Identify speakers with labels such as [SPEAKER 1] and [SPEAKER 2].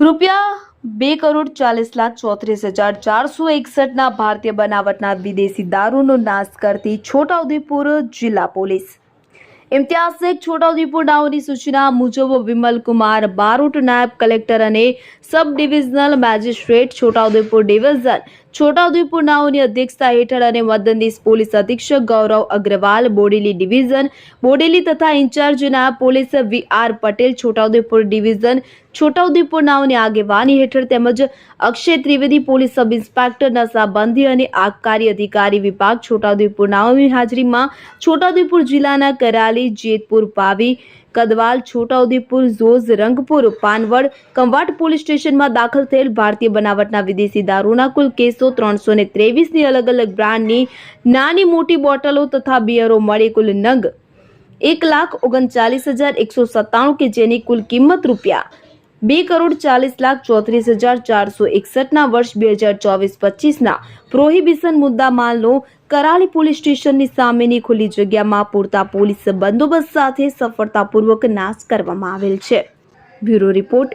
[SPEAKER 1] રૂપિયા બે કરોડ ચાલીસ લાખ ચોત્રીસ હજાર ચારસો એકસઠના ભારતીય બનાવટના વિદેશી દારૂનો નાશ કરતી છોટાઉદેપુર જિલ્લા પોલીસ. ઇમ્તિયાઝ છોટાઉદેપુર ડાઉની સૂચના મુજબ વિમલ કુમાર બારોટ નાયબ કલેક્ટર અને sub divisional magistrate Chhota Udepur division Chhota Udepur નાઓની અધ્યક્ષતા હેઠળ અને મદદનીશ પોલીસ અધિક્ષક ગૌરવ અગ્રવાલ, બોડેલી ડિવિઝન, બોડેલી તથા ઇન્ચાર્જના police V R Patel, Chhota Udepur division Chhota Udepur નાઓની આગેવાની હેઠળ તેમજ Akshay Trivedi police sub inspector નશાબંધી અને આબકારી અધિકારી વિભાગ છોટાઉદેપુર નાઓની હાજરીમાં છોટાઉદેપુર જિલ્લાના કરાલી, જેતપુર, પાવી કદવાલ, છોટાઉદેપુર, ઝોઝ, રંગપુર, પાનવડ, કંવાટ પોલીસ સ્ટેશનમાં દાખલ થયેલ ભારતીય બનાવટના વિદેશી દારૂના કુલ કેસો ત્રણસો ને ત્રેવીસની અલગ અલગ બ્રાન્ડની નાની મોટી બોટલો તથા બિયરો મળી કુલ નંગ એક લાખ ઓગણચાલીસ હજાર એકસો સત્તાણું કે જેની કુલ કિંમત રૂપિયા બે કરોડ ચાલીસ લાખ ચોત્રીસ હજાર ચારસો એકસઠના વર્ષ બે હજાર ચોવીસ પચીસના પ્રોહિબિશન મુદ્દા માલનો કરાલી પોલીસ સ્ટેશનની સામેની ખુલ્લી જગ્યામાં પૂરતા પોલીસ બંદોબસ્ત સાથે સફળતાપૂર્વક નાશ કરવામાં આવેલ છે. Bureau report